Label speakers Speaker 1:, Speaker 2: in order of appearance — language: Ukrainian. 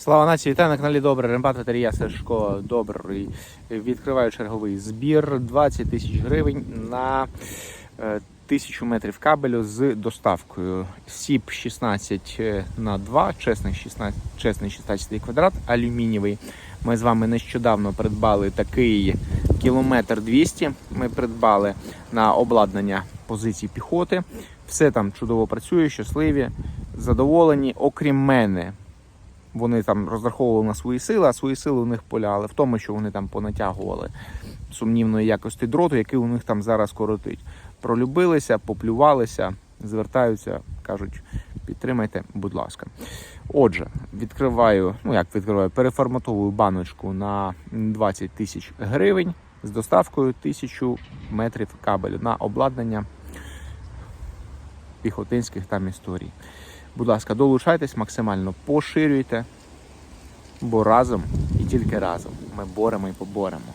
Speaker 1: Слава нації, вітаю на каналі Добре. Рембат я Сашко Добрий. Відкриваю черговий збір 20 тисяч гривень на е, тисячу метрів кабелю з доставкою. СІП 16 на 2, чесний 16, чесний 16 квадрат, алюмінієвий. Ми з вами нещодавно придбали такий кілометр 200. Ми придбали на обладнання позицій піхоти. Все там чудово працює, щасливі, задоволені, окрім мене. Вони там розраховували на свої сили, а свої сили у них поляли в тому, що вони там понатягували сумнівної якості дроту, який у них там зараз коротить. Пролюбилися, поплювалися, звертаються, кажуть, підтримайте, будь ласка. Отже, відкриваю, ну як відкриваю, переформатовую баночку на 20 тисяч гривень з доставкою 1000 метрів кабелю на обладнання піхотинських там історій. Будь ласка, долучайтесь максимально, поширюйте, бо разом і тільки разом ми боремо і поборемо.